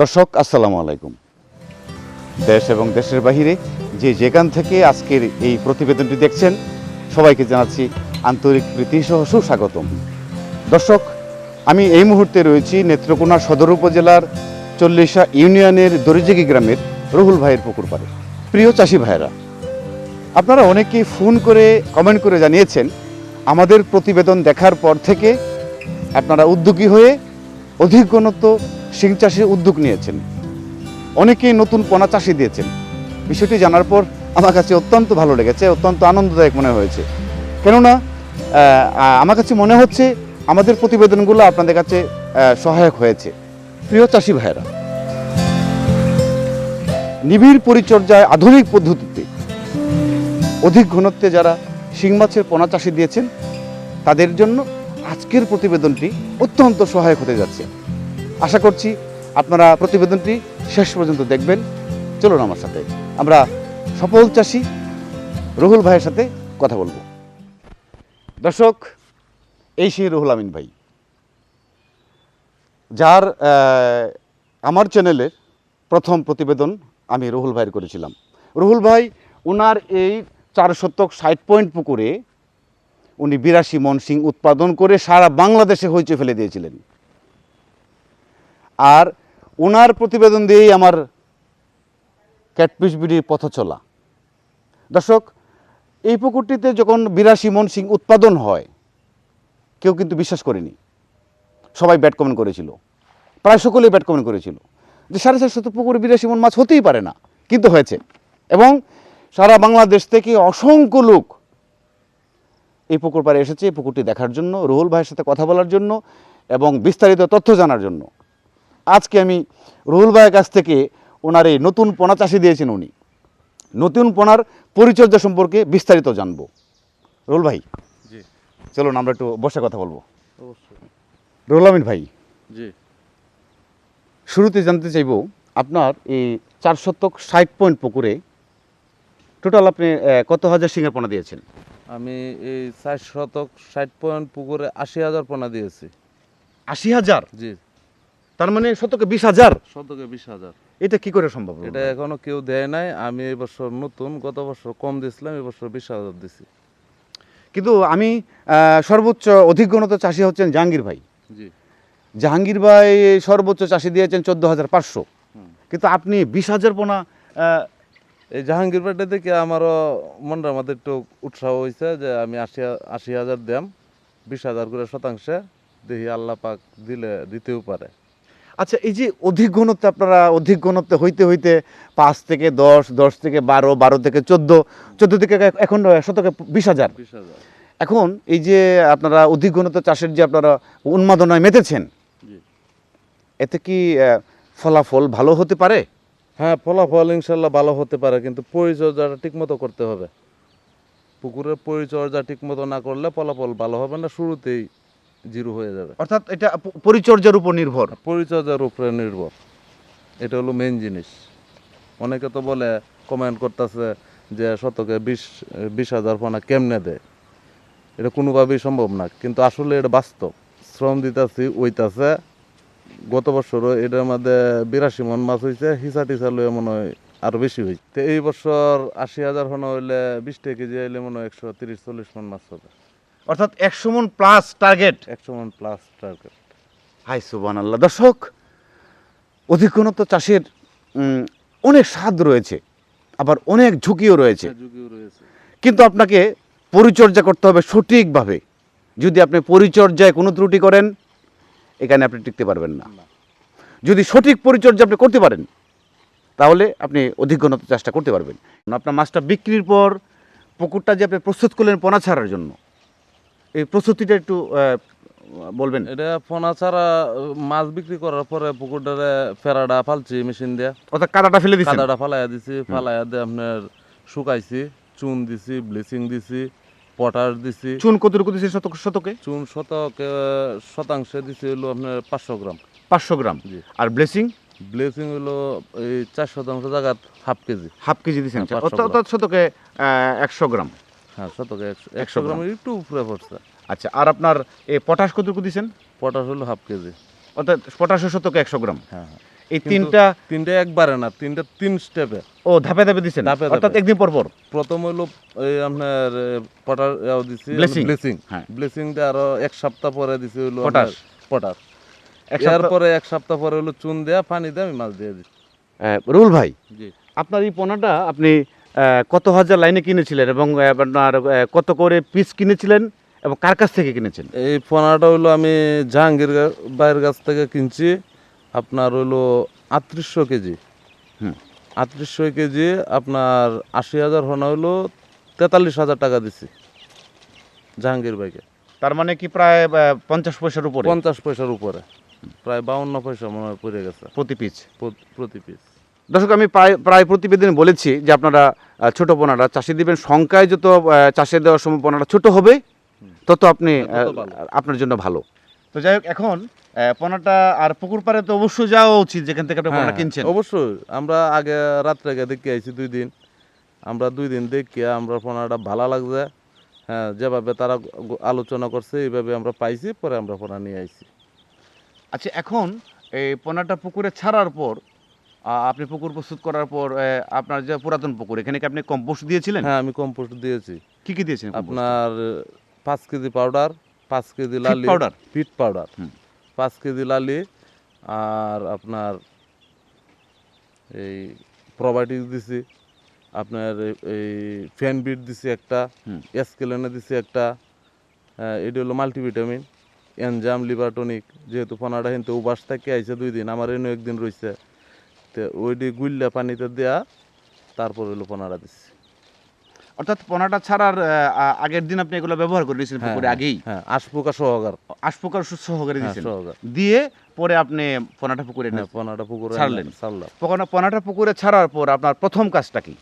দর্শক, আসসালামু আলাইকুম। দেশ এবং দেশের বাহিরে যে যেখান থেকে আজকের এই প্রতিবেদনটি দেখছেন, সবাইকে জানাচ্ছি আন্তরিক প্রীতি সহ সুস্বাগতম। দর্শক, আমি এই মুহূর্তে রয়েছি নেত্রকোনা সদর উপজেলার চল্লিশা ইউনিয়নের দরিজেগি গ্রামের রহুল ভাইয়ের পুকুর পাড়ে। প্রিয় চাষি ভাইয়েরা, আপনারা অনেকেই ফোন করে কমেন্ট করে জানিয়েছেন, আমাদের প্রতিবেদন দেখার পর থেকে আপনারা উদ্যোগী হয়ে অধিক ঘনত্ব শিং চাষের উদ্যোগ নিয়েছেন। অনেকেই নতুন পোনা চাষি দিয়েছেন। বিষয়টি জানার পর আমার কাছে অত্যন্ত ভালো লেগেছে, অত্যন্ত আনন্দদায়ক মনে হয়েছে। কেননা আমার কাছে মনে হচ্ছে আমাদের প্রতিবেদনগুলো আপনাদের কাছে সহায়ক হয়েছে। প্রিয় চাষি ভাইয়েরা, নিবিড় পরিচর্যায় আধুনিক পদ্ধতিতে অধিক ঘনত্বে যারা শিং মাছের পোনা চাষি দিয়েছেন, তাদের জন্য আজকের প্রতিবেদনটি অত্যন্ত সহায়ক হতে যাচ্ছে। আশা করছি আপনারা প্রতিবেদনটি শেষ পর্যন্ত দেখবেন। চলুন আমার সাথে। আমরা সফল চাষি রুহুল ভাইয়ের সাথে কথা বলব। দর্শক, এই সেই রুহুল আমিন ভাই। যার আমার চ্যানেলের প্রথম প্রতিবেদন আমি রুহুল ভাইয়ের করেছিলাম। রুহুল ভাই ওনার এই চার শতক ষাট পয়েন্ট পুকুরে উনি বিরাশি মন সিং উৎপাদন করে সারা বাংলাদেশে হইচে ফেলে দিয়েছিলেন। আর ওনার প্রতিবেদন দিয়েই আমার ক্যাটপিস বিডির পথ চলা। দর্শক, এই পুকুরটিতে যখন বিরাশি মন সিং উৎপাদন হয়, কেউ কিন্তু বিশ্বাস করেনি। সবাই ব্যাট কমেন্ট করেছিল। প্রায় সকলেই ব্যাট কমেন্ট করেছিল যে সাড়ে চারশো তো পুকুরে বিরাশি মন মাছ হতেই পারে না, কিন্তু হয়েছে। এবং সারা বাংলাদেশ থেকে অসংখ্য লোক এই পুকুর পাড়ে এসেছে। এই পুকুরটি দেখার জন্য, রুহুল ভাইয়ের সাথে কথা বলার জন্য এবং বিস্তারিত তথ্য জানার জন্য। আজকে আমি রুহুল ভাইয়ের কাছ থেকে ওনার এই নতুন পোনা চাষি দিয়েছেন উনি। নতুন পোনার পরিচর্যা সম্পর্কে বিস্তারিত জানব। রুহুল ভাই জি। চলুন আমরা একটু বসে কথা বলব। রুহুল আমিন ভাই জি। শুরুতে জানতে চাইব আপনার এই চার শতক ষাট পয়েন্ট পুকুরে টোটাল আপনি কত হাজার সিঙ্গার পোনা দিয়েছেন? আমি এই চার শতক ষাট পয়েন্ট পুকুরে আশি হাজার পোনা দিয়েছি। আশি হাজার? জি। তার মানে শতকে বিশ হাজার? শতকে বিশ হাজার। এটা কি করে সম্ভব এটা? এখনও কেউ দেয় নাই। আমি এই বছর নতুন গত বছর কম দিয়েছিলাম এই বছর বিশ হাজার দিছি। কিন্তু আমি সর্বোচ্চ অধিকগণত চাষি হচ্ছেন জাহাঙ্গীর ভাই। জি। জাহাঙ্গীর ভাই সর্বোচ্চ চাষি দিয়েছেন চোদ্দ হাজার পাঁচশো। কিন্তু আপনি বিশ হাজার পোনা এই জাহাঙ্গীর পেটে থেকে আমারও মনটার আমাদের একটু উৎসাহ হয়েছে যে আমি আশি আশি হাজার দাম বিশ হাজার করে শতাংশে। দেখি আল্লাহ পাক দিলে দিতেও পারে। আচ্ছা এই যে অধিক ঘনত্ব আপনারা অধিক ঘনত্ব হইতে হইতে পাঁচ থেকে দশ দশ থেকে বারো বারো থেকে চোদ্দ চোদ্দ থেকে এখন শতকে বিশ হাজার। এখন এই যে আপনারা অধিক ঘনত্ব চাষের যে আপনারা উন্মাদনায় মেতেছেন এতে কি ফলাফল ভালো হতে পারে? হ্যাঁ ফলাফল ইনশাল্লাহ ভালো হতে পারে কিন্তু পরিচর্যাটা ঠিকমতো করতে হবে। পুকুরের পরিচর্যা ঠিকমতো না করলে ফলাফল ভালো হবে না শুরুতেই জিরো হয়ে যাবে। অর্থাৎ এটা পরিচর্যার উপর নির্ভর। পরিচর্যার উপরে নির্ভর। এটা হলো মেন জিনিস। অনেকে তো বলে কমেন্ট করতেছে যে শতকে বিশ বিশ হাজার ফোনা কেমনে দেয়? এটা কোনোভাবেই সম্ভব না। কিন্তু আসলে এটা বাস্তব। শ্রম দিতেছি ওইতাছে। গত বছরও এটার মধ্যে বিরাশি মন মাছ হয়েছে হিসা টিসা লয়ে মনে হয় আরও বেশি হয়েছে তো এই বছর আশি হাজার ফোনা হইলে বিশ টাকা কেজি হইলে মনে হয় একশো তিরিশ চল্লিশ মন মাছ হবে। অর্থাৎ একশো মন প্লাস টার্গেট একশো মন প্লাস টার্গেট হাই সুবান আল্লাহ দর্শক অধিক ঘনত্ব চাষের অনেক স্বাদ রয়েছে আবার অনেক ঝুঁকিও রয়েছে। কিন্তু আপনাকে পরিচর্যা করতে হবে সঠিকভাবে। যদি আপনি পরিচর্যায় কোনো ত্রুটি করেন এখানে আপনি টিকতে পারবেন না। যদি সঠিক পরিচর্যা আপনি করতে পারেন তাহলে আপনি অধিক ঘনত্ব চাষটা করতে পারবেন। আপনার মাছটা বিক্রির পর পুকুরটা যে আপনি প্রস্তুত করলেন পোনা ছাড়ার জন্য এই প্রস্তুতিটা একটু বলবেন। এটা ফোনা ছাড়া মাছ বিক্রি করার পরে পুকুরটারে ফেরাডা ফালছি মেশিন দিয়ে। অর্থাৎ কাদাটা ফেলে দিচ্ছেন? কাদাটা ফালাইয়া দিছি ফালাইয়া দিয়ে আপনার শুকাইছি চুন দিছি ব্লিচিং দিছি পটাশ দিছি। চুন কতটুকু দিছি শতক শতকে? চুন শতক শতাংশে দিছি হলো আপনার পাঁচশো গ্রাম। পাঁচশো গ্রাম। জি। আর ব্লেসিং ব্লিচিং হলো এই চার শতাংশ জায়গাত হাফ কেজি। হাফ কেজি দিচ্ছেন হ্যাঁ, 500 অর্থাৎ অর্থাৎ শতকে একশো গ্রাম। হ্যাঁ শতকে একশো গ্রাম। গ্রামের একটু উপরে পড়ছে। আচ্ছা আর আপনার এই পটাশ কতটুকু দিচ্ছেন পটাশ হলো হাফ কেজি। অর্থাৎ পটাশের শতকে একশো গ্রাম। হ্যাঁ হ্যাঁ। এই তিনটা তিনটা একবারে না তিনটা তিন স্টেপে। ও ধাপে ধাপে দিচ্ছেন ধাপে ধাপে। অর্থাৎ একদিন পর পর? প্রথম হইল আপনার পটার দিছি Blessing। ব্লেসিং হ্যাঁ। ব্লেসিংটা আরও এক সপ্তাহ পরে দিছি হইল পটাশ। পটাশ। এক সপ্তাহ- এরপরে এক সপ্তাহ পরে হলো চুন দেয়া পানি দিয়ে আমি মাছ দিয়ে দিচ্ছি রুল ভাই আপনার এই পোনাটা আপনি কত হাজার লাইনে কিনেছিলেন এবং আপনার কত করে পিস কিনেছিলেন এবং কার কাছ থেকে কিনেছেন? এই পোনাটা হইল আমি জাহাঙ্গীর ভাইয়ের কাছ থেকে কিনছি। আপনার হইল আটত্রিশশো কেজি। হুম। আটত্রিশশো কেজি আপনার আশি হাজার হোনা হইল তেতাল্লিশ হাজার টাকা দিছি জাহাঙ্গীর বাইকে তার মানে কি প্রায় পঞ্চাশ পয়সার উপরে? পঞ্চাশ পয়সার উপরে। প্রায় বাউন্ন পয়সা মনে হয় পড়ে গেছে। প্রতি পিস প্রতি পিস দর্শক আমি প্রায় প্রায় প্রতিবেদনে বলেছি যে আপনারা ছোট পোনাটা চাষে দিবেন সংখ্যায় যত চাষে দেওয়ার সময় পোনাটা ছোট হবে তত আপনি। আপনার জন্য ভালো। তো যাই হোক এখন পোনাটা আর পুকুর পাড়ে তো অবশ্যই যাওয়া উচিত যেখান থেকে আপনি পোনাটা হ্যাঁ, কিনছেন। অবশ্যই। আমরা আগে রাত্রে আগে দেখে আইছি দুই দিন। আমরা দুই দিন দেখিয়া আমরা পোনাটা ভালো লাগছে। হ্যাঁ যেভাবে তারা আলোচনা করছে এইভাবে আমরা পাইছি পরে আমরা পোনা নিয়ে আইছি। আচ্ছা এখন এই পোনাটা পুকুরে ছাড়ার পর আপনি পুকুর প্রস্তুত করার পর আপনার যে পুরাতন পুকুর এখানে কি আপনি কম্পোস্ট দিয়েছিলেন? হ্যাঁ আমি কম্পোস্ট দিয়েছি। কি কি দিয়েছেন আপনার পাঁচ কেজি পাউডার পাঁচ কেজি লালি powder? ফিট পাউডার পাঁচ কেজি লালি আর আপনার এই প্রবায়োটিক দিছি আপনার এই- ফ্যান বিট দিছি একটা। এসকেলেনে দিছি একটা এটি হলো মাল্টিভিটামিন এনজাম লিভার টনিক যেহেতু পোনাটা কিন্তু উবাস থেকে আইছে দুই দিন আমার এনে একদিন রয়েছে তো ওইটি গুল্লা পানিতে দেয়া তারপর হলো পোনাটা দিছি। অর্থাৎ পোনাটা ছাড়ার আগের দিন আপনি এগুলো ব্যবহার করে দিয়েছিলেন হ্যাঁ, পুকুরে আগেই? হ্যাঁ আশপোকা সহকার। আশপোকার সহকারে হ্যাঁ, দিয়েছেন। সহকার। দিয়ে পরে আপনি পোনাটা পুকুরে হ্যাঁ। পোনাটা পুকুরে ছাড়লেন? ছাড়লাম। পোনা- পোনাটা পুকুরে ছাড়ার পর আপনার প্রথম কাজটা কি?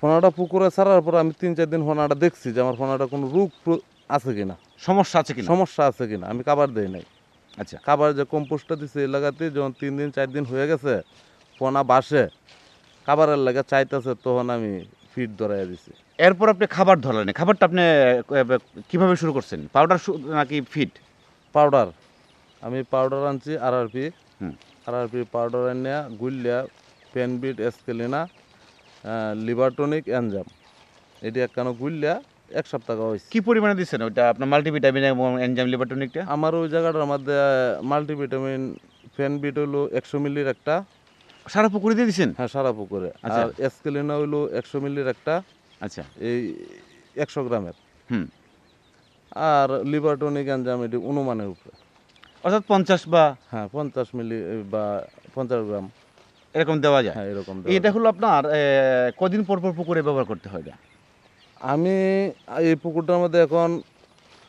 পোনাটা পুকুরে ছাড়ার পর আমি তিন চার দিন পোনাটা দেখছি যে আমার পোনাটা কোনো রোগ আছে কিনা। সমস্যা আছে কিনা? সমস্যা আছে কিনা আমি খাবার দেই নাই। আচ্ছা। খাবার যে কম্পোস্টটা দিছে এই লাগাতে যখন তিন দিন চার দিন হয়ে গেছে পোনা বাসে খাবারের লাগা চাইতেছে তখন আমি ফিট ধরাইয়া দিছি। এরপর আপনি খাবার ধরলেন খাবারটা আপনি কীভাবে শুরু করছেন? পাউডার নাকি ফিট? পাউডার। আমি পাউডার আনছি আর আর পি হুম। আর আর পি পাউডার আনিয়া গুলিয়া পেনবিট এসকেলিনা লিভার টনিক এনজাম। এটি একখানো গুলিয়া এক সপ্তাহ হয়েছে কি পরিমাণে দিচ্ছেন ওইটা? আপনার মাল্টিভিটামিন এবং এনজাইম লিভারটনিকটা আমার ওই জায়গাটার মধ্যে মাল্টিভিটামিন ফেনবিট হইল একশো মিলির একটা। সারা পুকুরে দিয়ে দিচ্ছেন হ্যাঁ সারা পুকুরে। আচ্ছা। আর এসকেলিনা হইল একশো মিলির একটা। আচ্ছা। এই একশো গ্রামের। হুম। আর লিভার টনিক এনজাম এটি অনুমানের উপরে। অর্থাৎ পঞ্চাশ বা হ্যাঁ পঞ্চাশ মিলি বা পঞ্চাশ গ্রাম। এরকম দেওয়া যায়? হ্যাঁ এরকম এটা হলো আপনার কদিন পর পর পুকুরে ব্যবহার করতে হবে আমি এই পুকুরটার মধ্যে এখন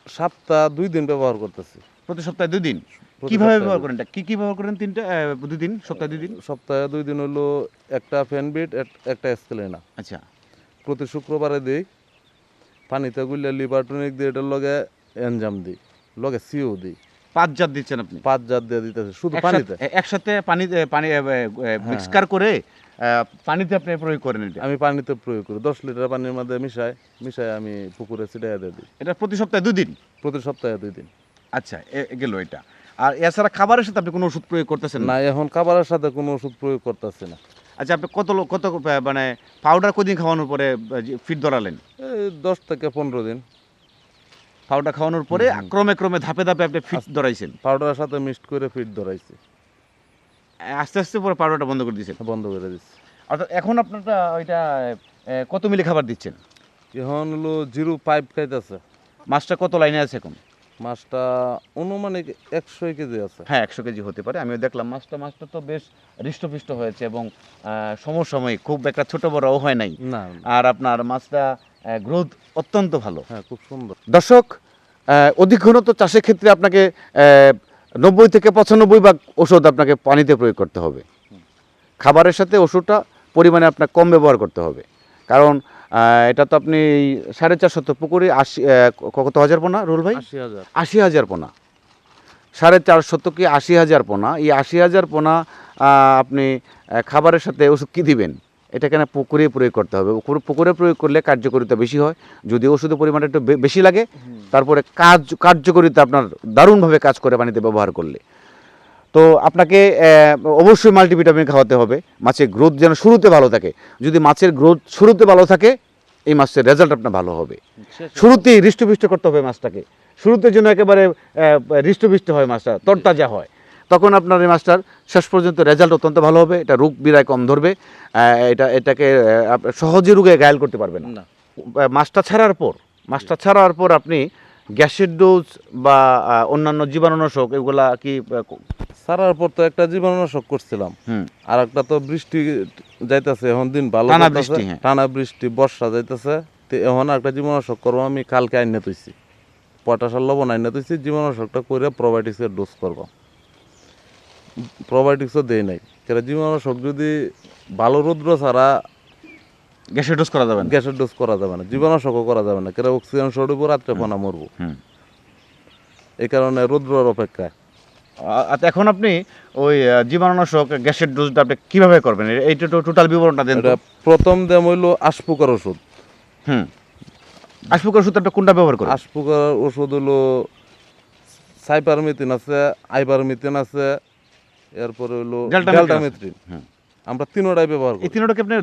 সপ্তাহ দুই দিন ব্যবহার করতেছি। প্রতি সপ্তাহে দুই দিন? কীভাবে ব্যবহার করেন কি কি ব্যবহার করেন তিনটা দুই দিন? সপ্তাহে দুই দিন? সপ্তাহে দুই দিন হলো একটা ফ্যানবিট একটা স্কেলেনা আচ্ছা। প্রতি শুক্রবারে দিই। পানিতে গুলিয়ে লিভার টনিক দিয়ে এটার লগে এনজাম দিই। লগে সিও দিই। পাঁচ জাত দিচ্ছেন আপনি? পাঁচ জাত দিয়ে দিতেছে শুধু পানিতে। হ্যাঁ। একসাথে পানি পানি মিক্সকার করে পানিতে আপনি প্রয়োগ করেন এটা আমি পানিতে প্রয়োগ করি। দশ লিটার পানির মধ্যে মিশাই মিশাই আমি পুকুরে ছিটাইয়া দিয়ে দিই। এটা প্রতি সপ্তাহে দুই দিন প্রতি সপ্তাহে দুই দিন আচ্ছা এ- গেল এটা। আর এছাড়া খাবারের সাথে আপনি কোনো ওষুধ প্রয়োগ করতেছেন না? এখন খাবারের সাথে কোনো ওষুধ প্রয়োগ করতেছি না। আচ্ছা আপনি কত কত মানে পাউডার কদিন খাওয়ানোর পরে ফিট ধরালেন? দশ থেকে পনেরো দিন। পাউডার খাওয়ানোর পরে ক্রমে ক্রমে ধাপে ধাপে আপনি ফিট ধরাইছেন। পাউডারের সাথে মিক্সড করে ফিট ধরাইছি। আস্তে আস্তে পরে পাউডারটা বন্ধ করে দিয়েছেন। বন্ধ করে দিচ্ছি। অর্থাৎ এখন আপনারটা ওইটা কত মিলে খাবার দিচ্ছেন? এখন হলো জিরো পাইপ খাইতেছে। মাছটা কত লাইনে আছে এখন? মাছটা অনুমানিক একশো কেজি আছে। হ্যাঁ একশো কেজি হতে পারে। আমিও দেখলাম মাছটা মাছটা তো বেশ হৃষ্টপুষ্ট হয়েছে এবং সমসাময়িক খুব একটা ছোট বড়ও হয় নাই। না আর আপনার মাছটা গ্রোথ অত্যন্ত ভালো। হ্যাঁ খুব সুন্দর। দর্শক অধিক ঘনত্ব চাষের ক্ষেত্রে আপনাকে নব্বই থেকে পঁচানব্বই ভাগ ওষুধ আপনাকে পানিতে প্রয়োগ করতে হবে। খাবারের সাথে ওষুধটা পরিমাণে আপনার কম ব্যবহার করতে হবে। কারণ এটা তো আপনি সাড়ে চারশো তো পুকুরে আশি কত হাজার পোনা রুল ভাই? আশি হাজার। আশি হাজার পোনা। সাড়ে চার কি আশি হাজার পোনা? এই আশি হাজার পোনা আপনি খাবারের সাথে ওষুধ কী দিবেন? এটা কেন পুকুরে প্রয়োগ করতে হবে। পুকুরে- পুকুরে প্রয়োগ করলে কার্যকারিতা বেশি হয়। যদি ওষুধের পরিমাণটা একটু বেশি লাগে তারপরে কাজ কার্যকারিতা আপনার দারুণভাবে কাজ করে পানিতে ব্যবহার করলে। তো আপনাকে অবশ্যই মাল্টিভিটামিন খাওয়াতে হবে। মাছের গ্রোথ যেন শুরুতে ভালো থাকে। যদি মাছের গ্রোথ শুরুতে ভালো থাকে এই মাছের রেজাল্ট আপনার ভালো হবে। শুরুতেই হৃষ্টপুষ্ট করতে হবে মাছটাকে। শুরুতে যেন একেবারে হৃষ্টপুষ্ট হয় মাছটা তরতাজা হয়। তখন আপনার এই মাছটার শেষ পর্যন্ত রেজাল্ট অত্যন্ত ভালো হবে এটা রোগ বিরায় কম ধরবে এটা এটাকে সহজে রোগে ঘায়াল করতে পারবে না। মাছটা ছাড়ার পর মাছটা ছাড়ার পর আপনি গ্যাসের ডোজ বা অন্যান্য জীবাণুনাশক এগুলা কি সারার পর তো একটা জীবাণুনাশক করছিলাম। আর একটা তো বৃষ্টি যাইতেছে এখন দিন ভালো টানা বৃষ্টি, হ্যাঁ। টানা বৃষ্টি বর্ষা যাইতেছে। এখন একটা জীবাণুনাশক করব আমি কালকে আইনে তুইছি পটাশার লবণ আইনে তুইছি জীবাণুনাশকটা করে প্রোবায়োটিক্সের ডোজ করব। প্রোবায়োটিক্সও দেয় নাই। জীবাণুনাশক যদি ভালো রৌদ্র ছাড়া গ্যাসের ডোজ করা যাবে না। গ্যাসের ডোজ করা যাবে না। জীবাণুনাশকও করা যাবে না। কেন অক্সিজেন সরব রাত্রে পানা মরব। এই কারণে রৌদ্রের অপেক্ষায়। আচ্ছা এখন আপনি ওই জীবাণুনাশক গ্যাসের ডোজটা আপনি কীভাবে করবেন? এইটা তো টোটাল বিবরণটা দেন প্রথম দাম হইল আশপুকার ওষুধ। হুম। আশপুকার ওষুধ আপনি কোনটা ব্যবহার করেন? আশপুকার ওষুধ হলো সাইপারমিথিন আছে আইবারমিথিন আছে এরপরে হলো। ডেল্টামিথ্রিন হুম। আমরা তিনোটাই ব্যবহার করি। তিনটাকে আপনি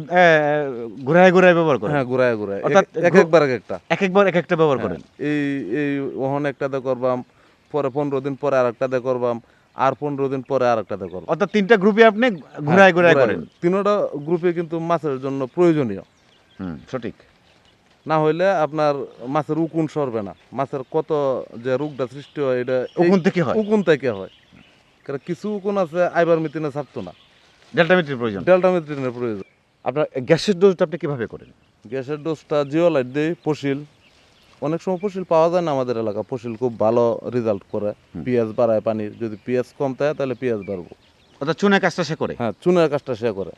ঘুরায় ঘুরায় ব্যবহার করেন? হ্যাঁ ঘুরায় ঘুরায়। অর্থাৎ এক- এক একবার এক একটা। এক একবার এক একটা ব্যবহার করেন? হ্যাঁ, এই এই ওহন একটাতে করবাম পরে পনেরো দিন পরে আর একটাতে করবাম আর পনেরো দিন পরে আর একটাতে করবাম। অর্থাৎ তিনটা গ্রুপে আপনি ঘুরায় ঘুরায় করেন? তিনোটা গ্রুপে কিন্তু মাছের জন্য প্রয়োজনীয়। হুম সঠিক। না হইলে আপনার মাছের উকুন সরবে না। মাছের কত যে রোগটা সৃষ্টি হয় এটা উকুন থেকে হয়। উকুন থেকে হয়। কারণ কিছু উকুন আছে আইবার মিতিনে ছাপতো না। ডেল্টামিটির প্রয়োজন। ডেল্টা মিত্রিনের প্রয়োজন। আপনার গ্যাসের ডোজটা আপনি কীভাবে করেন? গ্যাসের ডোজটা জিওলাইট দেই পশিল। অনেক সময় পশিল পাওয়া যায় না আমাদের এলাকা। পশিল খুব ভালো রেজাল্ট করে। পেঁয়াজ বাড়ায় পানির। যদি পেঁয়াজ কম থাকে তাহলে পেঁয়াজ বাড়বো। অর্থাৎ চুনের কাজটা সে করে? হ্যাঁ চুনের কাজটা সে করে।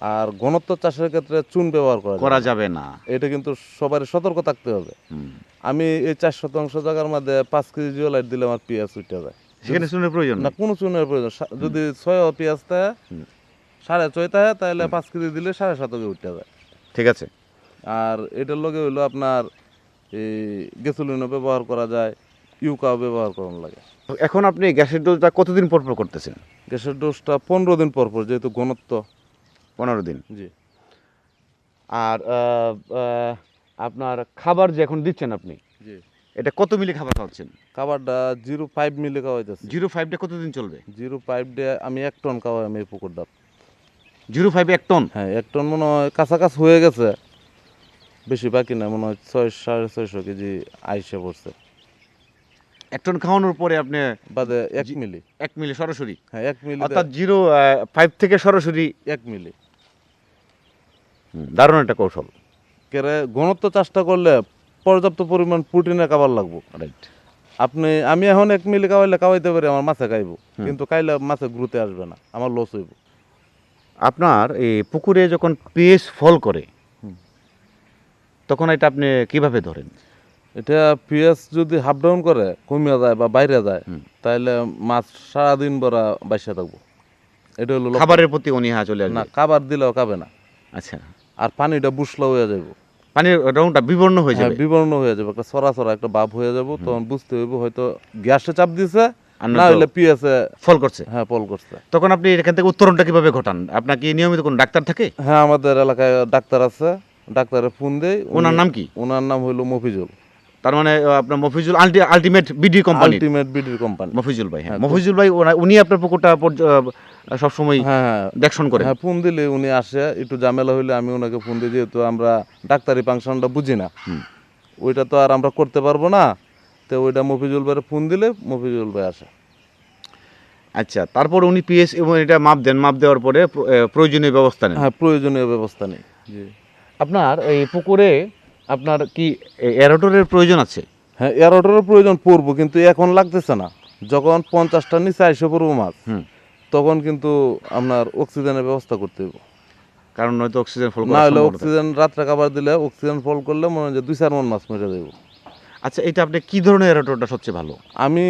আর ঘনত্ব চাষের ক্ষেত্রে চুন ব্যবহার করা করা যাবে না। এটা কিন্তু সবারই সতর্ক থাকতে হবে। আমি এই চার শতাংশ জায়গার মধ্যে পাঁচ কেজি জিওলাইট দিলে আমার পেঁয়াজ উঠে যায়। সেখানে চুনের প্রয়োজন না কোনো চুনের প্রয়োজন যদি ছয় পেঁয়াজ থাকে। সাড়ে ছয় থাকে তাহলে পাঁচ কেজি দিলে সাড়ে সাতকে উঠে যায়। ঠিক আছে। আর এটার লগে হইল আপনার এই গ্যাসোলিনও ব্যবহার করা যায় ইউকাও ব্যবহার করানো লাগে। এখন আপনি গ্যাসের ডোজটা কতদিন পর পর করতেছেন? গ্যাসের ডোজটা পনেরো দিন পর পর যেহেতু ঘনত্ব। পনেরো দিন। জি। আর আপনার খাবার যে এখন দিচ্ছেন আপনি জি। এটা কত মিলি খাবার খাওয়াচ্ছেন? খাবারটা জিরো ফাইভ মিলে খাওয়াইতেছে। জিরো ফাইভটা কতদিন চলবে? জিরো ফাইভ ডে আমি এক টন খাওয়াই আমি এই পুকুর ডাব জিরো ফাইভ এক টন? হ্যাঁ এক টন মনে হয় কাছাকাছি হয়ে গেছে। বেশি বাকি না মনে হয় ছয় সাড়ে ছয়শো কেজি আইসে পড়ছে। এক টন খাওয়ানোর পরে আপনি বাদে এক মিলি। এক মিলি সরাসরি? হ্যাঁ এক মিলি অর্থাৎ জিরো ফাইভ থেকে সরাসরি এক মিলি। দারুণ একটা কৌশল। কেরে ঘনত্ব চাষটা করলে পর্যাপ্ত পরিমাণ প্রোটিনের খাবার লাগবো। রাইট আপনি আমি এখন এক মিলি খাওয়াইলে খাওয়াইতে পারি আমার মাছে খাইবো। কিন্তু খাইলে মাছে গ্রুতে আসবে না আমার লস হইব। আপনার এই পুকুরে যখন পিএস ফল করে তখন এটা আপনি কীভাবে ধরেন? এটা পিএস যদি হাফ ডাউন করে কমিয়া যায় বা বাইরে যায়। তাহলে মাছ সারাদিন বড়া বাইসা থাকব। এটা হলো খাবারের প্রতি অনীহা চলে আসবে। না খাবার দিলেও খাবে না। আচ্ছা। আর পানিটা বুসলা হয়ে যাইব। পানির রংটা বিবর্ণ হয়ে হ্যাঁ যাবে। বিবর্ণ হয়ে যাবে একটা সরা সরা একটা ভাব হয়ে যাব তখন বুঝতে হইব হয়তো গ্যাসে চাপ দিছে আর না হলে পিএসে ফল করছে। হ্যাঁ ফল করছে। তখন আপনি এখান থেকে উত্তরণটা কীভাবে ঘটান? আপনার কি নিয়মিত কোন ডাক্তার থাকে? হ্যাঁ আমাদের এলাকায় ডাক্তার আছে ডাক্তারের ফোন দেয় ওনার নাম কি? ওনার নাম হইল মফিজুল। তার মানে আপনার মফিজুল আলটি আলটিমেট বিডি কোম্পানি আলটিমেট বিডির কোম্পানি মফিজুল ভাই হ্যাঁ। হ্যাঁ, মফিজুল ভাই উনি আপনার পুকুরটা সবসময় হ্যাঁ হ্যাঁ। দেখশন করে হ্যাঁ ফোন দিলে উনি আসে একটু ঝামেলা হইলে আমি ওনাকে ফোন দিই যেহেতু আমরা ডাক্তারি ফাংশনটা বুঝি না। ওইটা তো আর আমরা করতে পারব না তো ওইটা মফিজুল ভাইয়ের ফোন দিলে মফিজুল ভাই আসে। আচ্ছা তারপর উনি পিএস এবং এটা মাপ দেন মাপ দেওয়ার পরে প্রয়োজনীয় ব্যবস্থা নেন। হ্যাঁ প্রয়োজনীয় ব্যবস্থা নেই। জি আপনার এই পুকুরে আপনার কি এরোটরের প্রয়োজন আছে? হ্যাঁ এয়ারোটারের প্রয়োজন পড়ব কিন্তু এখন লাগতেছে না। যখন পঞ্চাশটার নিচে আইসে পড়ব মাছ তখন কিন্তু আপনার অক্সিজেনের ব্যবস্থা করতে হবে কারণ নয়তো অক্সিজেন ফল না হলে অক্সিজেন রাত্রে খাবার দিলে অক্সিজেন ফল করলে মনে হয় যে দুই চার মন মাছ মেরে দেবো আচ্ছা এটা আপনি কি ধরনের এরোটরটা সবচেয়ে ভালো? আমি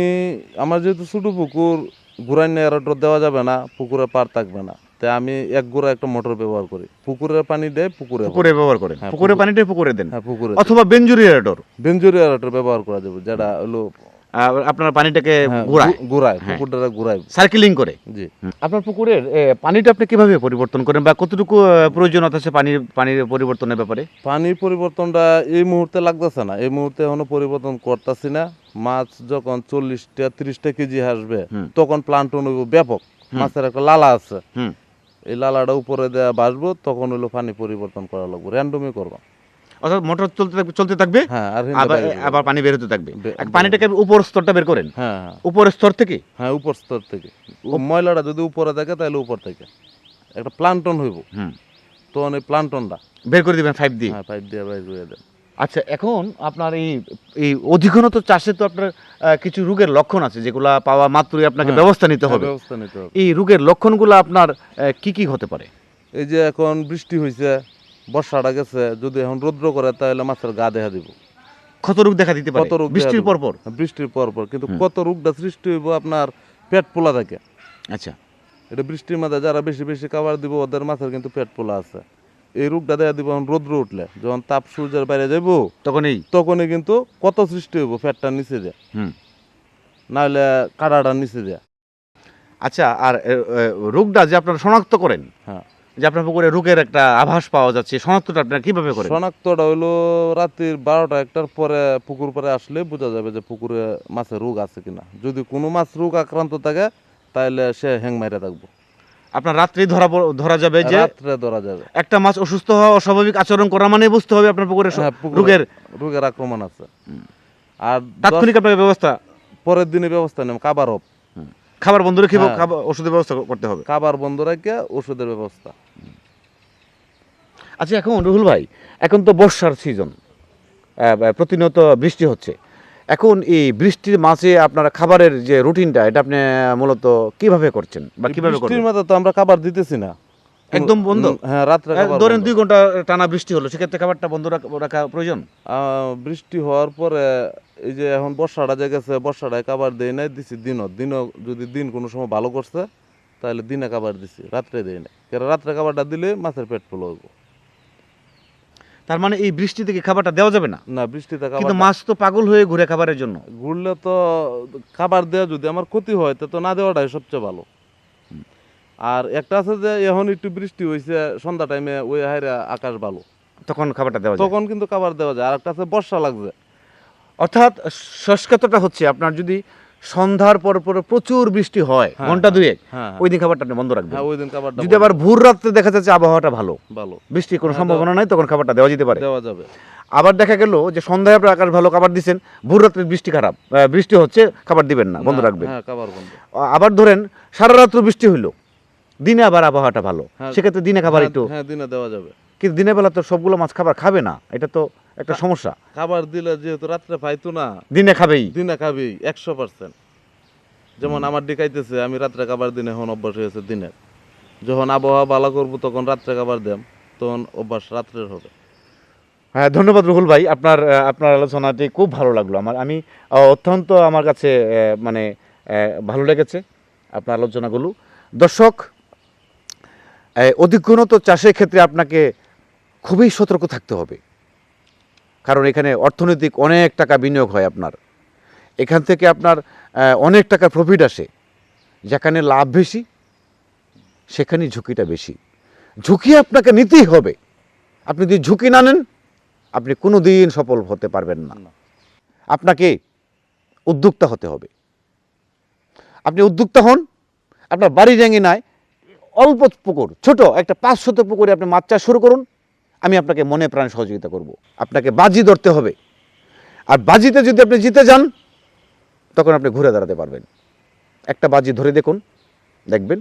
আমার যেহেতু ছোটো পুকুর ঘুরাইনে এয়ারোটর দেওয়া যাবে না পুকুরে পার থাকবে না। তাই আমি এক গোড়া একটা মোটর ব্যবহার করি। পুকুরের পানি দেয় পুকুরে পুকুরে ব্যবহার করেন। হ্যাঁ, পুকুরে পুকুর- পানিটাই পুকুরে দেন। হ্যাঁ পুকুরে অথবা বেঞ্জুরি এরোটর বেঞ্জুরি এয়ারোটর ব্যবহার করা যাবে যেটা হলো আপনারা পানিটাকে হ্যাঁ, ঘোরায়। ঘুরায় হ্যাঁ। পুকুরটা ঘুরাই সার্কেলিং করে। জি। আপনার পুকুরের পানিটা আপনি কীভাবে পরিবর্তন করেন বা কতটুকু আহ, প্রয়োজনীয়তা আছে পানির পানির পরিবর্তনের ব্যাপারে? পানির পরিবর্তনটা এই মুহূর্তে লাগতেছে না। এই মুহূর্তে এখনও পরিবর্তন করতেছি না। মাছ যখন চল্লিশটা তিরিশটা কেজি আসবে তখন প্লান্টন হইব ব্যাপক। মাছের একটা লালা আছে। এই লালাটা উপরে দেওয়া বাসবো তখন হইল পানি পরিবর্তন করা লাগবে র্যান্ডমই করব। অর্থাৎ মোটর চলতে থাকবে চলতে থাকবে হ্যাঁ আবার আবার পানি বের হতে থাকবে পানিটাকে উপর স্তরটা বের করেন? হ্যাঁ হ্যাঁ। উপর স্তর থেকে? হ্যাঁ উপর স্তর থেকে। ময়লাটা যদি উপরে থাকে তাহলে উপর থেকে। একটা প্লান্টন হইব। হুম। তখন এই প্লান্টনটা বের করে দিবেন ফাইভ দিয়ে? হ্যাঁ পাইপ দিয়ে বাইর করে আচ্ছা এখন আপনার এই এই অধিকনত চাষে তো আপনার কিছু রোগের লক্ষণ আছে যেগুলা পাওয়া মাত্রই আপনাকে হ্যাঁ, ব্যবস্থা নিতে হবে। ব্যবস্থা নিতে হবে। এই রোগের লক্ষণগুলো আপনার কি কি হতে পারে? এই যে এখন বৃষ্টি হয়েছে বর্ষাটা গেছে যদি এখন রৌদ্র করে তাহলে মাছের গা দেখা দিব। কত রোগ দেখা দিতে পারে? কত রোগ বৃষ্টির। পর পর বৃষ্টির পর পর কিন্তু। কত রোগটা সৃষ্টি হইব আপনার পেট পোলা থাকে। আচ্ছা। এটা বৃষ্টির মাঝে যারা বেশি বেশি খাবার দিব ওদের মাছের কিন্তু পেট পোলা আছে। এই রোগটা দেখা দিব রৌদ্র উঠলে। যখন তাপ সূর্যের বাইরে যাইব তখন এই তখনই কিন্তু কত সৃষ্টি হইব ফ্যাটটা নিচে দেয়। হুম। নাহলে কাটাটা নিচে দেয়। আচ্ছা আর রোগটা যে আপনারা শনাক্ত করেন হ্যাঁ। যে আপনার পুকুরে রোগের একটা আভাস পাওয়া যাচ্ছে শনাক্তটা আপনারা কীভাবে করেন? শনাক্তটা হইল রাত্রির বারোটা একটার পরে পুকুর পরে আসলে বোঝা যাবে যে পুকুরে মাছের রোগ আছে কিনা। যদি কোনো মাছ রোগ আক্রান্ত থাকে তাহলে সে হ্যাং মাইরা থাকব। আপনার রাত্রি ধরা ধরা যাবে যে রাত্রে ধরা যাবে। একটা মাছ অসুস্থ হওয়া অস্বাভাবিক আচরণ করা মানে বুঝতে হবে আপনার পুকুরে হ্যাঁ, পুকুরে রোগের। রোগের আক্রমণ আছে। আর তাৎক্ষণিক আপনাকে ব্যবস্থা? পরের দিনে ব্যবস্থা নেব কাবার অফ। খাবার বন্ধ রেখে হ্যাঁ। খাবার ওষুধের ব্যবস্থা করতে হবে। খাবার বন্ধ রাখিয়া ওষুধের ব্যবস্থা। আচ্ছা এখন রুহুল ভাই এখন তো বর্ষার সিজন প্রতিনিয়ত বৃষ্টি হচ্ছে। এখন এই বৃষ্টির মাঝে আপনারা খাবারের যে রুটিনটা এটা আপনি মূলত কীভাবে করছেন বা কীভাবে বৃষ্টির মাঝে তো আমরা খাবার দিতেছি না। একদম বন্ধ? হ্যাঁ রাত্রে ধরেন দুই ঘণ্টা টানা বৃষ্টি হলো সেক্ষেত্রে খাবারটা বন্ধ রাখা প্রয়োজন? বৃষ্টি হওয়ার পরে এই যে এখন বর্ষাটা যে গেছে বর্ষাটায় খাবার দেই নাই দিছি দিনও। দিনও যদি দিন কোনো সময় ভালো করছে তাহলে দিনে খাবার দিছি রাত্রে দেই নাই। কারণ রাত্রে খাবারটা দিলে মাছের পেট ফুল হইব। তার মানে এই বৃষ্টি থেকে খাবারটা দেওয়া যাবে না? না বৃষ্টিতে কিন্তু মাছ তো পাগল হয়ে ঘুরে খাবারের জন্য। ঘুরলে তো খাবার দেওয়া যদি আমার ক্ষতি হয় তো না দেওয়াটাই সবচেয়ে ভালো। আর একটা আছে যে এখন একটু বৃষ্টি হয়েছে সন্ধ্যা টাইমে ওই হাইরা আকাশ ভালো। তখন খাবারটা দেওয়া তখন কিন্তু খাবার দেওয়া যায়। আর একটা আছে বর্ষা লাগছে। অর্থাৎ শুষ্কতাটা হচ্ছে আপনার যদি সন্ধ্যার পর পর প্রচুর বৃষ্টি হয় হ্যাঁ, ঘণ্টা দুয়েক। হ্যাঁ ওই দিন খাবারটা আপনি বন্ধ রাখবেন। হ্যাঁ ওই দিন খাবারটা যদি আবার ভোর রাত্রে দেখা যাচ্ছে আবহাওয়াটা ভালো ভালো। বৃষ্টির কোনো হ্যাঁ, সম্ভাবনা নাই তখন খাবারটা দেওয়া যেতে পারে। দেওয়া যাবে। আবার দেখা গেল যে সন্ধ্যায় আপনার আকাশ ভালো খাবার দিচ্ছেন ভোর রাত্রে বৃষ্টি খারাপ বৃষ্টি হচ্ছে খাবার দিবেন না বন্ধ রাখবেন। হ্যাঁ আবার ধরেন সারা রাত্র বৃষ্টি হইল দিনে আবার আবহাওয়াটা ভালো হ্যাঁ, সেক্ষেত্রে দিনে খাবার হ্যাঁ, একটু হ্যাঁ দিনে দেওয়া যাবে। কিন্তু দিনের বেলা তো সবগুলো মাছ খাবার খাবে না এটা তো একটা সমস্যা। খাবার দিলে যেহেতু রাত্রে পাইতো না দিনে খাবেই। দিনে খাবেই একশো পার্সেন্ট। যেমন আমার ডিকাইতেছে আমি রাত্রে খাবার দিনে এখন অভ্যাস হয়েছে দিনের। যখন আবহাওয়া ভালো করব তখন রাত্রে খাবার দেম তখন অভ্যাস রাত্রের হবে। হ্যাঁ ধন্যবাদ রুহুল ভাই আপনার আপনার আলোচনাটি খুব ভালো লাগল। আমার আমি অত্যন্ত আমার কাছে মানে ভালো লেগেছে আপনার আলোচনাগুলো। দর্শক অধিকগণত চাষের ক্ষেত্রে আপনাকে খুবই সতর্ক থাকতে হবে। কারণ এখানে অর্থনৈতিক অনেক টাকা বিনিয়োগ হয় আপনার। এখান থেকে আপনার অনেক টাকা প্রফিট আসে। যেখানে লাভ বেশি সেখানেই ঝুঁকিটা বেশি। ঝুঁকি আপনাকে নিতেই হবে। আপনি যদি ঝুঁকি না নেন আপনি কোনো দিন সফল হতে পারবেন না। আপনাকে উদ্যোক্তা হতে হবে। আপনি উদ্যোক্তা হন আপনার বাড়ি নাই অল্প পুকুর ছোট একটা পাঁচ শত পুকুরে আপনি মাছ চাষ শুরু করুন। আমি আপনাকে মনে প্রাণ সহযোগিতা করব। আপনাকে বাজি ধরতে হবে। আর বাজিতে যদি আপনি জিতে যান তখন আপনি ঘুরে দাঁড়াতে পারবেন। একটা বাজি ধরে দেখুন দেখবেন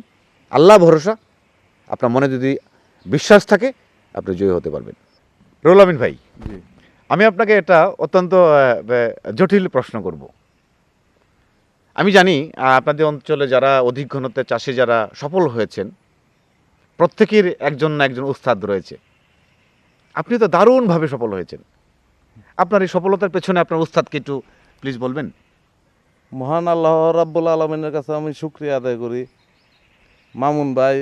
আল্লাহ ভরসা আপনার মনে যদি বিশ্বাস থাকে আপনি জয়ী হতে পারবেন। রুল আমিন ভাই আমি আপনাকে এটা অত্যন্ত জটিল প্রশ্ন করব। আমি জানি আপনাদের অঞ্চলে যারা অধিক ঘনত্বের চাষে যারা সফল হয়েছেন প্রত্যেকের একজন না একজন উস্তাদ রয়েছে। আপনি তো দারুণভাবে সফল হয়েছেন। আপনার এই সফলতার পেছনে আপনার উস্তাদকে একটু প্লিজ বলবেন। মহান আল্লাহ রাব্বুল আলমিনের কাছে আমি শুক্রিয়া আদায় করি। মামুন ভাই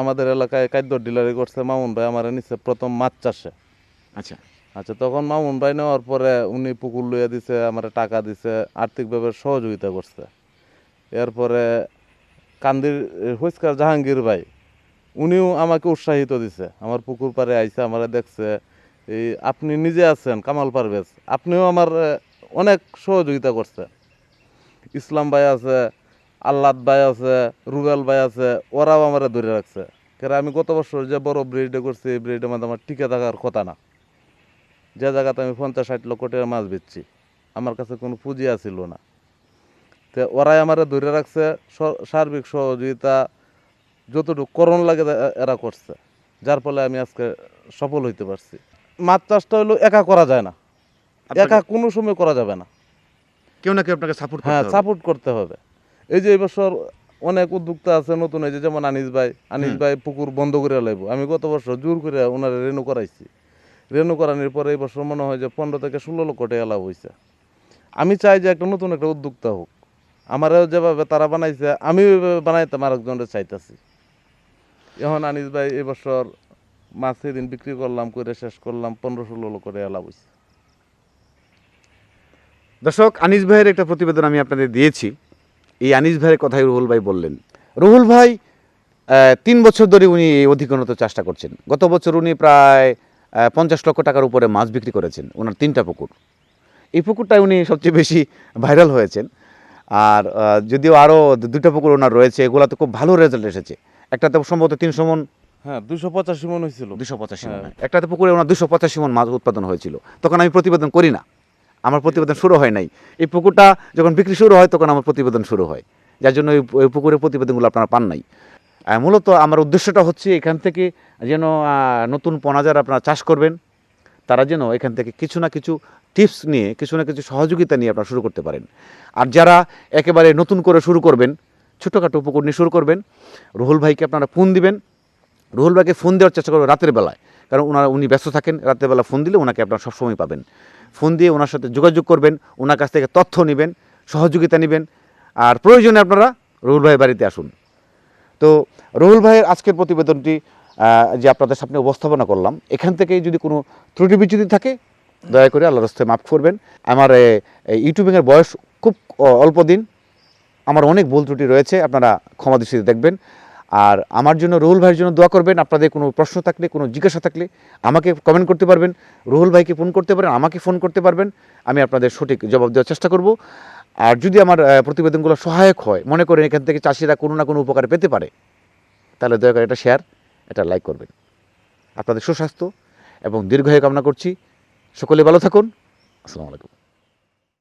আমাদের এলাকায় খাদ্য ডিলারি করছে। মামুন ভাই আমার নিচে প্রথম মাছ চাষে। আচ্ছা। আচ্ছা তখন মামুন ভাই নেওয়ার পরে উনি পুকুর লইয়া দিছে আমার টাকা দিছে আর্থিকভাবে সহযোগিতা করছে। এরপরে কান্দির হুইস্কার জাহাঙ্গীর ভাই উনিও আমাকে উৎসাহিত দিছে। আমার পুকুর পাড়ে আইসে আমার দেখছে। এই আপনি নিজে আছেন, কামাল পারভেজ। আপনিও আমার অনেক সহযোগিতা করছে। ইসলাম ভাই আছে, আল্লাদ ভাই আছে, রুবেল ভাই আছে, ওরাও আমার ধরে রাখছে। কারণ আমি গত বছর যে বড় ব্রিডে করছি, এই ব্রিডের মধ্যে আমার টিকে থাকার কথা না। যে জায়গাতে আমি পঞ্চাশ ষাট লক্ষ টাকার মাছ বেচছি, আমার কাছে কোনো পুঁজি আসিল না। তো ওরাই আমার ধরে রাখছে সার্বিক সহযোগিতা যতটুকু করণ লাগে এরা করছে। যার ফলে আমি আজকে সফল হইতে পারছি। মাছ চাষটা হলো একা করা যায় না। একা কোনো সময় করা যাবে না। কেউ না কেউ আপনাকে সাপোর্ট হ্যাঁ সাপোর্ট করতে হবে। এই যে এবছর অনেক উদ্যোক্তা আছে নতুন এই যে যেমন আনিস ভাই আনিস ভাই পুকুর বন্ধ করে লাইব। আমি গত বছর জোর করে ওনারা রেনু করাইছি। রেনু করানোর পরে এই বছর মনে হয় যে পনেরো থেকে ষোলো লক্ষ টাকা লাভ হয়েছে আমি চাই যে একটা নতুন একটা উদ্যোক্তা হোক। আমারও যেভাবে তারা বানাইছে আমি বানাইতাম আরেকজনের চাইতাছি। এখন আনিস ভাই এই বছর মাছ সেদিন বিক্রি করলাম করে শেষ করলাম, পনেরো ষোলো টাকা লাভ হয়েছে দর্শক, আনিস ভাইয়ের একটা প্রতিবেদন আমি আপনাদের দিয়েছি। এই আনিস ভাইয়ের কথাই রুহুল ভাই বললেন। রুহুল ভাই তিন বছর ধরে উনি এই অধিকনত চাষটা করছেন। গত বছর উনি প্রায় পঞ্চাশ লক্ষ টাকার উপরে মাছ বিক্রি করেছেন, ওনার তিনটা পুকুর। এই পুকুরটাই উনি সবচেয়ে বেশি ভাইরাল হয়েছেন। আর যদিও আরও দুটো পুকুর ওনার রয়েছে এগুলোতে খুব ভালো রেজাল্ট এসেছে। একটাতে সম্ভবত তিনশো মন হ্যাঁ দুশো পঁচাশি মন হয়েছিল দুশো পঁচাশি মন। হ্যাঁ। একটাতে পুকুরে ওনার দুশো পঁচাশি মন মাছ উৎপাদন হয়েছিল। তখন আমি প্রতিবেদন করি না। আমার প্রতিবেদন শুরু হয় নাই। এই পুকুরটা যখন বিক্রি শুরু হয় তখন আমার প্রতিবেদন শুরু হয়। যার জন্য ওই ওই পুকুরের প্রতিবেদনগুলো আপনারা পান নাই। মূলত আমার উদ্দেশ্যটা হচ্ছে এখান থেকে যেন নতুন পনাজার আপনারা চাষ করবেন। তারা যেন এখান থেকে কিছু না কিছু টিপস নিয়ে কিছু না কিছু সহযোগিতা নিয়ে আপনারা শুরু করতে পারেন। আর যারা একেবারে নতুন করে শুরু করবেন ছোটোখাটো পুকুর নিয়ে শুরু করবেন। রুহুল ভাইকে আপনারা ফোন দিবেন। রুহুল ভাইকে ফোন দেওয়ার চেষ্টা করবেন রাতের বেলায়। কারণ ওনারা উনি ব্যস্ত থাকেন, রাতের বেলা ফোন দিলে ওনাকে আপনারা সবসময় পাবেন। ফোন দিয়ে ওনার সাথে যোগাযোগ করবেন, ওনার কাছ থেকে তথ্য নেবেন, সহযোগিতা নেবেন। আর প্রয়োজনে আপনারা রুহুল ভাইয়ের বাড়িতে আসুন। তো রুহুল ভাইয়ের আজকের প্রতিবেদনটি যে আপনাদের সামনে উপস্থাপনা করলাম, এখান থেকে যদি কোনো ত্রুটি বিচ্যুতি থাকে, দয়া করে আল্লাহ রাস্তায় মাফ করবেন। আমার ইউটিউবিংয়ের বয়স খুব অল্প দিন। আমার অনেক ভুল ত্রুটি রয়েছে, আপনারা ক্ষমা দৃষ্টিতে দেখবেন। আর আমার জন্য, রুহুল ভাইয়ের জন্য দোয়া করবেন, আপনাদের কোনো প্রশ্ন থাকলে, কোনো জিজ্ঞাসা থাকলে আমাকে কমেন্ট করতে পারবেন। রুহুল ভাইকে ফোন করতে পারেন আমাকে ফোন করতে পারবেন, আমি আপনাদের সঠিক জবাব দেওয়ার চেষ্টা করব। আর যদি আমার প্রতিবেদনগুলো সহায়ক হয়, মনে করেন এখান থেকে চাষিরা কোনো না কোনো উপকার পেতে পারে, তাহলে দয়া করে এটা শেয়ার এটা লাইক করবেন। আপনাদের সুস্বাস্থ্য এবং দীর্ঘায়ু কামনা করছি। সকলে ভালো থাকুন। আসসালামু আলাইকুম।